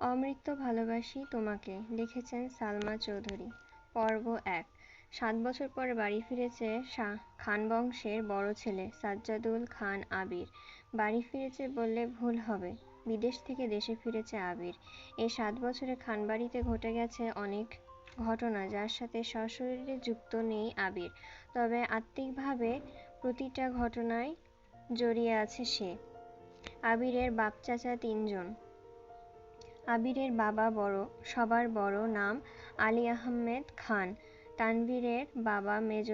অমৃত ভালোবাসি তোমাকে, লিখেছেন সালমা চৌধুরী। পর্ব এক। সাত বছর পর বাড়ি ফিরেছে শাহ খান বংশের বড় ছেলে সাজ্জাদুল খান আবির। বাড়ি ফিরেছে বললে ভুল হবে, বিদেশ থেকে দেশে ফিরেছে আবির। এই সাত বছরে খানবাড়িতে ঘটে গেছে অনেক ঘটনা, যার সাথে সশরীরে যুক্ত নেই আবির। তবে আত্মিকভাবে প্রতিটা ঘটনায় জড়িয়ে আছে সে। আবিরের বাপ চাচা তিনজন। আবিরের বাবা বড়, সবার বড় নাম আলী আহমেদ খান। তানভীরের বাবা মেজ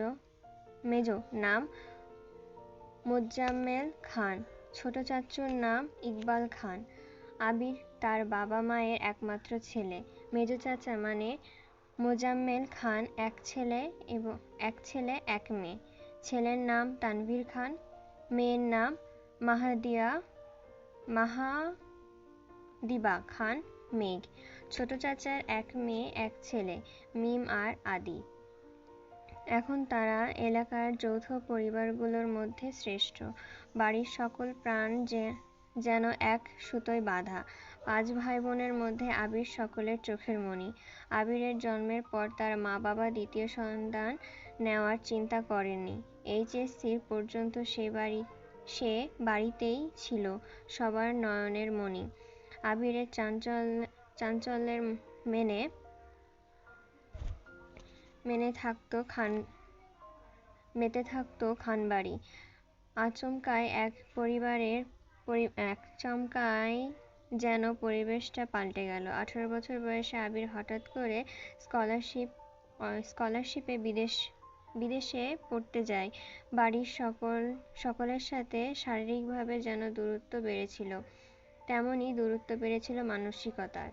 মেজ নাম মোজাম্মেল খান। ছোট চাচুর নাম ইকবাল খান। আবির তার বাবা মায়ের একমাত্র ছেলে। মেজ চাচা মানে মোজাম্মেল খান এক ছেলে এবং এক ছেলে, এক মেয়ে। ছেলের নাম তানভীর খান, মেয়ের নাম মাহাদিয়া, মাহা দিবা, খান, মেঘ। ছোট চাচার এক মেয়ে, এক ছেলে, মিম আর আদি। এখন তারা এলাকার যৌথ পরিবারগুলোর মধ্যে শ্রেষ্ঠ। বাড়ির সকল প্রাণ যে, যেন এক সুতোয় বাঁধা। পাঁচ ভাই বোনের মধ্যে আবির সকলের চোখের মণি। আবিরের জন্মের পর তার মা বাবা দ্বিতীয় সন্তান নেওয়ার চিন্তা করেননি। এইচএসসি পর্যন্ত সে বাড়ি, সে বাড়িতেই ছিল, সবার নয়নের মণি। আবিরের চাঞ্চল, চাঞ্চল্যের মেনে মেনে থাকতো খান, মেতে থাকতো খানবাড়ি। আচমকায় এক পরিবারের এক চমকায় যেন পরিবেশটা পাল্টে গেল। আঠারো বছর বয়সে আবির হঠাৎ করে স্কলারশিপ স্কলারশিপে বিদেশ, বিদেশে পড়তে যায়। বাড়ির সকল, সকলের সাথে শারীরিকভাবে যেন দূরত্ব বেড়েছিল। তেমনই দূরত্ব বেড়েছিল মানসিকতার।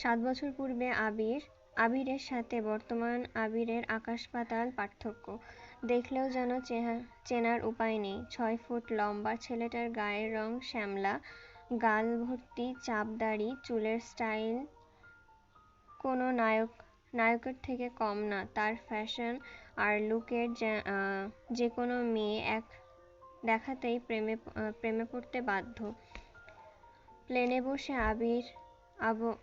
সাত বছর পূর্বে আবির, আবিরের সাথে বর্তমান আবিরের আকাশ পাতাল পার্থক্য। দেখলেও যেন চেনার উপায় নেই। ছয় ফুট লম্বা ছেলেটার গায়ের রং শ্যামলা, গাল ভর্তি চাপ দাড়ি চুলের স্টাইল কোনো নায়ক, নায়কের থেকে কম না। তার ফ্যাশন আর লুকের যে কোনো মেয়ে এক দেখাতেই প্রেমে প্রেমে পড়তে বাধ্য। প্লেনে বসে আবির, আব,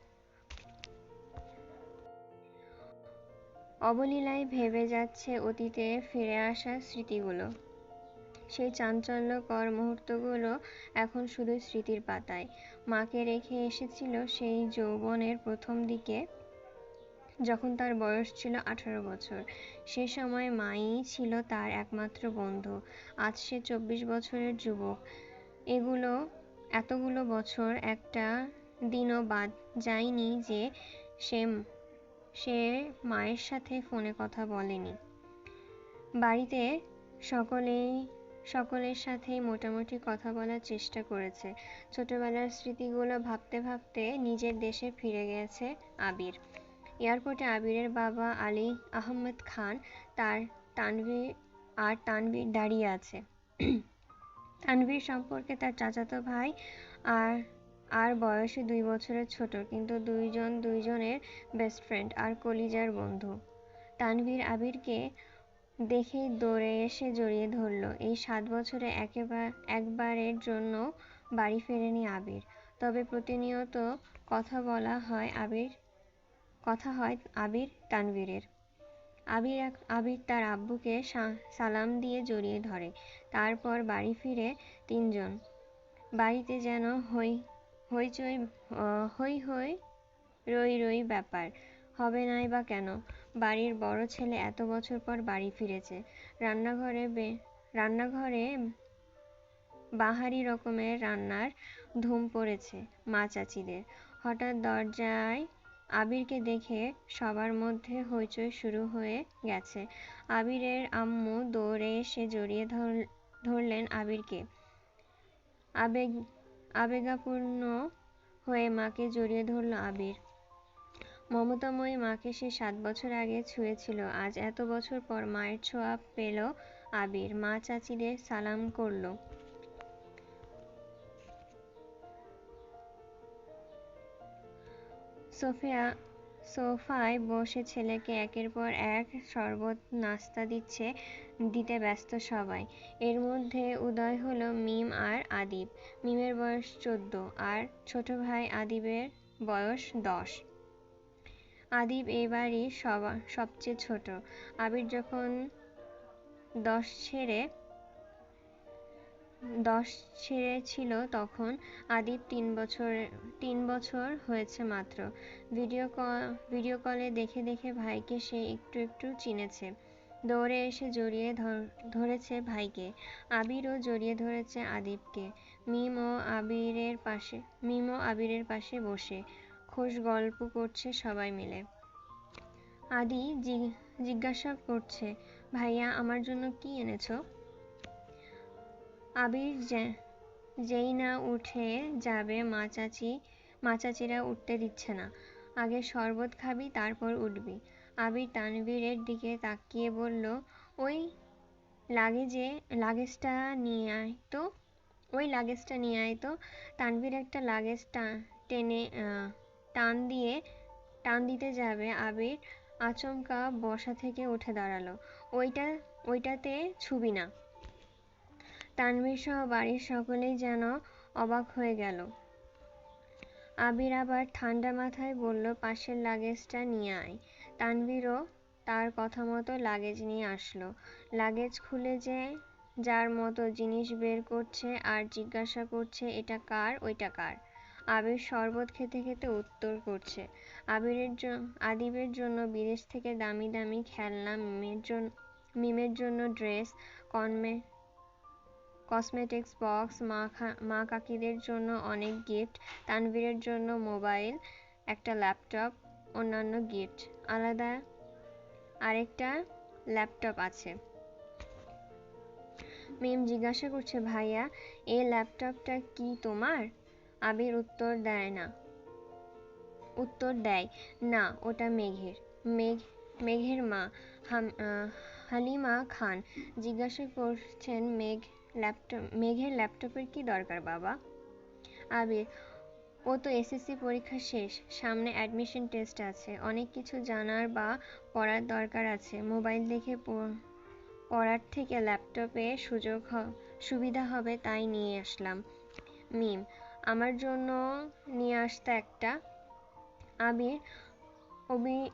অবলীলায় ভেবে যাচ্ছে অতীতে ফিরে আসা স্মৃতিগুলো। সেই চাঞ্চল্যকর মুহূর্তগুলো এখন শুধু স্মৃতির পাতায়। মাকে রেখে এসেছিল সেই যৌবনের প্রথম দিকে, যখন তার বয়স ছিল আঠারো বছর। সে সময় মাই ছিল তার একমাত্র বন্ধু। আজ সে চব্বিশ বছরের যুবক। এগুলো এতগুলো বছর একটা দিনও বাদ যায়নি যে সে সে মায়ের সাথে ফোনে কথা বলেনি। বাড়িতে সকলেই, সকলের সাথেই মোটামুটি কথা বলার চেষ্টা করেছে। ছোটবেলার স্মৃতিগুলো ভাবতে ভাবতে নিজের দেশে ফিরে গেছে আবির। এয়ারপোর্টে আবিরের বাবা আলী আহমেদ খান তার তানভীর, আর তানভীর দাঁড়িয়ে আছে। তানভীর সম্পর্কে তার চাচাতো ভাই আর আর বয়সে দুই বছরের ছোট, কিন্তু দুইজন দুইজনের বেস্ট ফ্রেন্ড আর কলিজার বন্ধু। তানভীর আবিরকে দেখেই দৌড়ে এসে জড়িয়ে ধরল। এই সাত বছরে একেবার একবারের জন্য বাড়ি ফেরেনি আবির। তবে প্রতিনিয়ত কথা বলা হয় আবির, কথা হয় আবির তানভীরের। আবির এক, আবির তার আব্বুকে সালাম দিয়ে জড়িয়ে ধরে। তারপর বাড়ি ফিরে তিনজন। বাড়িতে যেন হই, হইচই হই হই, রই রই ব্যাপার, হবে নাই বা কেন? বাড়ির বড় ছেলে এত বছর পর বাড়ি ফিরেছে। রান্নাঘরে রান্নাঘরে বাহারি রকমের রান্নার ধুম পড়েছে মা চাচিদের। হঠাৎ দরজায় আবিরকে দেখে সবার মধ্যে হইচই শুরু হয়ে গেছে। আবিরের আম্মু দৌড়ে এসে জড়িয়ে ধরলেন আবিরকে। আবেগ, আবেগাপূর্ণ হয়ে মাকে জড়িয়ে ধরল আবির। মমতাময়ী মাকে সে সাত বছর আগে ছুঁয়েছিল। আজ এত বছর পর মায়ের ছোঁয়া পেল আবির। মা চাচিদের সালাম করল। সোফিয়া সোফায় বসে ছেলেকে একের পর এক শরবত নাস্তা দিচ্ছে, দিতে ব্যস্ত সবাই। এর মধ্যে উদয় হলো মিম আর আদিব। মিমের বয়স চোদ্দ আর ছোট ভাই আদিবের বয়স দশ। আদিব বাড়ির সবা, সবচেয়ে ছোট। আবির যখন দশ ছেড়ে দশ ছেড়েছিল তখন, আদিব তিন বছর তিন বছর হয়েছে মাত্র। ভিডিও কল ভিডিও কলে দেখে দেখে ভাইকে সে একটু একটু চিনেছে। দৌড়ে এসে জড়িয়ে ধরেছে ভাইকে। আবিরও জড়িয়ে ধরেছে আদিবকে। মিম ও আবিরের পাশে, মিম ও আবিরের পাশে বসে। খোশ গল্প করছে সবাই মিলে। আদি জিজ্ঞাসা করছে, ভাইয়া, আমার জন্য কি এনেছো? আবির যেই না উঠে যাবে মা চাচি মা চাচিরা উঠতে দিচ্ছে না। আগে শরবত খাবি, তারপর উঠবি। আবির তানবীরের দিকে তাকিয়ে বলল, ওই লাগেজে, লাগেজটা নিয়ে আয় তো, ওই লাগেজটা নিয়ে আয় তো। তানভীর একটা লাগেজ টেনে টান দিয়ে, টান দিতে যাবে আবির। আচমকা বসা থেকে উঠে দাঁড়াল। ওইটা, ওইটাতে ছুবি না। তানভীর সহ বাড়ির সকলেই যেন অবাক হয়ে গেল। আবির আবার ঠান্ডা মাথায় বলল, পাশের লাগেজটা নিয়ে আয়। তানভীরও তার কথা মতো লাগেজ নিয়ে আসলো। লাগেজ খুলে যে যার মতো জিনিস বের করছে আর জিজ্ঞাসা করছে, এটা কার, ওইটা কার? আবির শরবত খেতে খেতে উত্তর করছে, আবিরের আদিবের জন্য বিদেশ থেকে দামি দামি খেলনা, মিমের জন্য মিমের জন্য ড্রেস, কনমে কসমেটিক্স বক্স মা কাকিদের জন্য অনেক গিফট তানভীরের জন্য মোবাইল একটা ল্যাপটপ অন্যান্য গিফট আলাদা আরেকটা ল্যাপটপ আছে। মিম জিজ্ঞাসা করছে, ভাইয়া, এই ল্যাপটপটা কি তোমার? আবির উত্তর দেয় না। উত্তর দেয়, না, ওটা মেঘের, মেঘ, মেঘের মা হালিমা খান। জিজ্ঞাসা করছেন মেঘ ল্যাপটপ মেঘের ল্যাপটপের কি দরকার, বাবা? আবির, ও তো এসএসসি পরীক্ষা শেষ, সামনে অ্যাডমিশন টেস্ট আছে, অনেক কিছু জানার বা পড়ার দরকার আছে মোবাইল দেখে পড়ার থেকে ল্যাপটপে সুযোগ সুবিধা হবে তাই নিয়ে আসলাম। মিম, আমার জন্য নিয়ে আসতে একটা। আবির, অবি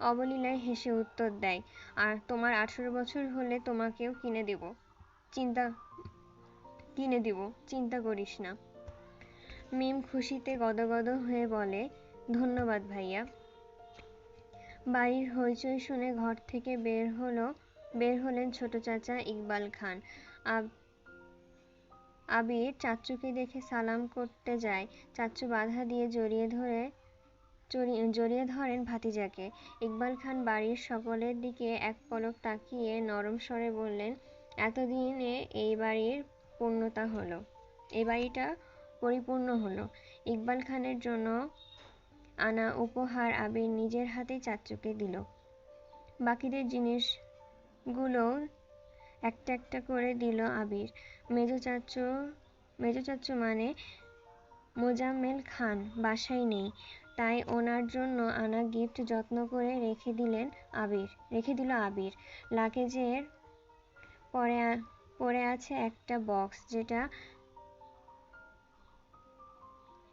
অবলীলায় হেসে উত্তর দেয়, আর তোমার আঠেরো বছর হলে তোমাকেও কিনে দেব। চিন্তা, কিনে দিব, চিন্তা করিস না। মিম খুশিতে গদগদ হয়ে বলে, ধন্যবাদ ভাইয়া। বাড়ির হইচই শুনে ঘর থেকে বের হলো, বের হলেন ছোট চাচা ইকবাল খান। আবির চাচ্চুকে দেখে সালাম করতে যায়। চাচু বাধা দিয়ে জড়িয়ে ধরে জড়িয়ে ধরেন ভাতিজাকে। ইকবাল খান বাড়ির সকলের দিকে এক পলক তাকিয়ে নরম স্বরে বললেন, এতদিনে এই বাড়ির পূর্ণতা হলো, এই বাড়িটা পরিপূর্ণ হলো। ইকবাল খানের জন্য আনা উপহার আবির নিজের হাতে চাচ্চুকে দিল। বাকিদের জিনিসগুলো একটা একটা করে দিল আবির। মেজো চাচ্চু মেজো চাচ্চু মানে মোজাম্মেল খান, বাসায় নেই। তাই ওনার জন্য আনা গিফট যত্ন করে রেখে দিলেন আবির, রেখে দিল আবির। লাগেজের পরে পরে আছে একটা বক্স যেটা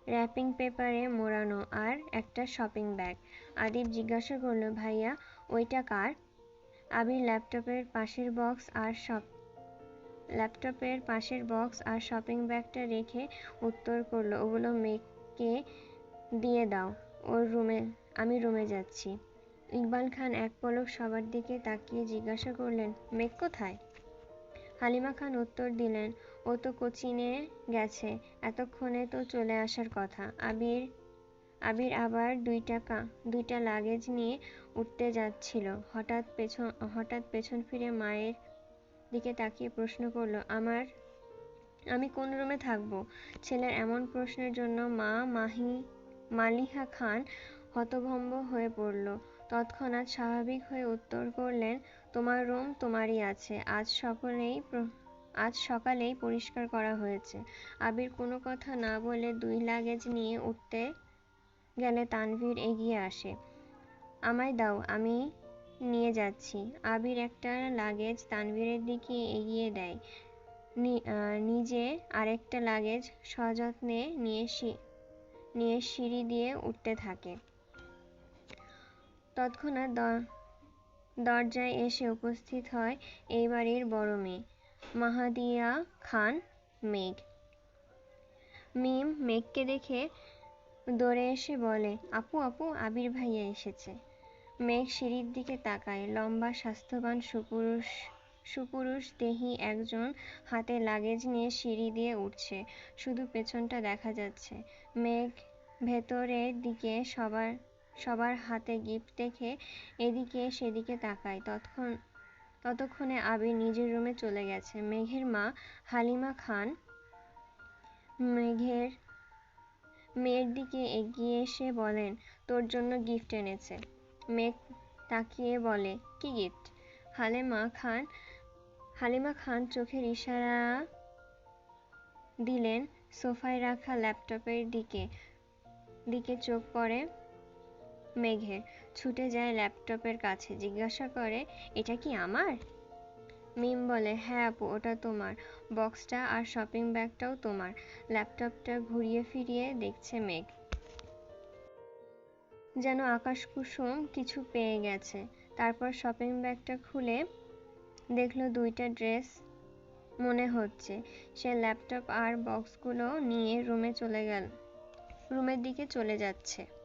র্যাপিং পেপারে মোড়ানো আর একটা শপিং ব্যাগ আদিব জিজ্ঞাসা করল, ভাইয়া, ওইটা কার? আবির ল্যাপটপের পাশের বক্স আর সব ল্যাপটপের পাশের বক্স আর শপিং ব্যাগটা রেখে উত্তর করল, ওগুলো মেঘকে দিয়ে দাও। ওর রুমে, আমি রুমে যাচ্ছি। ইকবাল খান এক পলক সবার দিকে তাকিয়ে জিজ্ঞাসা করলেন, মেঘ কোথায়? হালিমা খান উত্তর দিলেন, ও তো কোচিনে গেছে, এতক্ষণে তো চলে আসার কথা। আবির আবির আবার দুইটা দুইটা লাগেজ নিয়ে উঠতে যাচ্ছিল। হঠাৎ পেছন হঠাৎ পেছন ফিরে মায়ের দিকে তাকিয়ে প্রশ্ন করল, আমার, আমি কোন রুমে থাকব? ছেলের এমন প্রশ্নের জন্য মা মাহি মালিহা খান হতভম্ব হয়ে পড়ল। তৎক্ষণাৎ স্বাভাবিক হয়ে উত্তর করলেন, তোমার রুম তোমারই আছে। আজ সকলেই আজ সকালেই পরিষ্কার করা হয়েছে। আবির কোনো কথা না বলে দুই লাগেজ নিয়ে উঠতে গেলে তানভীর এগিয়ে আসে। আমায় দাও, আমি নিয়ে যাচ্ছি। আবির একটা লাগেজ তানভীরের দিকে এগিয়ে দেয়। নিজে আরেকটা লাগেজ সযত্নে নিয়ে নিয়ে সিঁড়ি দিয়ে উঠতে থাকে। তৎক্ষণাৎ দরজায় এসে উপস্থিত হয় এই বাড়ির বড় মেয়ে, মাহাদিয়া খান মেঘ। মিম মেঘকে দেখে দৌড়ে এসে বলে, আপু আপু, আবির ভাইয়া এসেছে। মেঘ সিঁড়ির দিকে তাকায়, লম্বা, স্বাস্থ্যবান, সুপুরুষ সুপুরুষ দেহি একজন হাতে লাগেজ নিয়ে সিঁড়ি দিয়ে উঠছে। শুধু পেছনটা দেখা যাচ্ছে। মেঘ ভেতরের দিকে সবার সবার হাতে গিফট দেখে এদিকে সেদিকে তাকায়। তৎক্ষণ ততক্ষণে আবির নিজের রুমে চলে গেছে। মেঘের মা হালিমা খান মেঘের মেয়ের দিকে এগিয়ে এসে বলেন, তোর জন্য গিফট এনেছে। মেঘ তাকিয়ে বলে, কি গিফট? হালিমা খান হালিমা খান চোখের ইশারা দিলেন সোফায় রাখা ল্যাপটপের দিকে। দিকে চোখ পড়ে মেঘের ছুটে যায় ল্যাপটপের কাছে। জিজ্ঞাসা করে, এটা কি আমার? মিম বলে হ্যাঁ আপু, ওটা তোমার। বক্সটা আর শপিং ব্যাগটাও তোমার। ল্যাপটপটা ঘুরিয়ে ফিরিয়ে দেখছে মেঘ। যেন আকাশ কুসুম কিছু পেয়ে গেছে। তারপর শপিং ব্যাগটা খুলে দেখল দুইটা ড্রেস মনে হচ্ছে। সে ল্যাপটপ আর বক্সগুলো নিয়ে রুমে চলে গেল, রুমের দিকে চলে যাচ্ছে।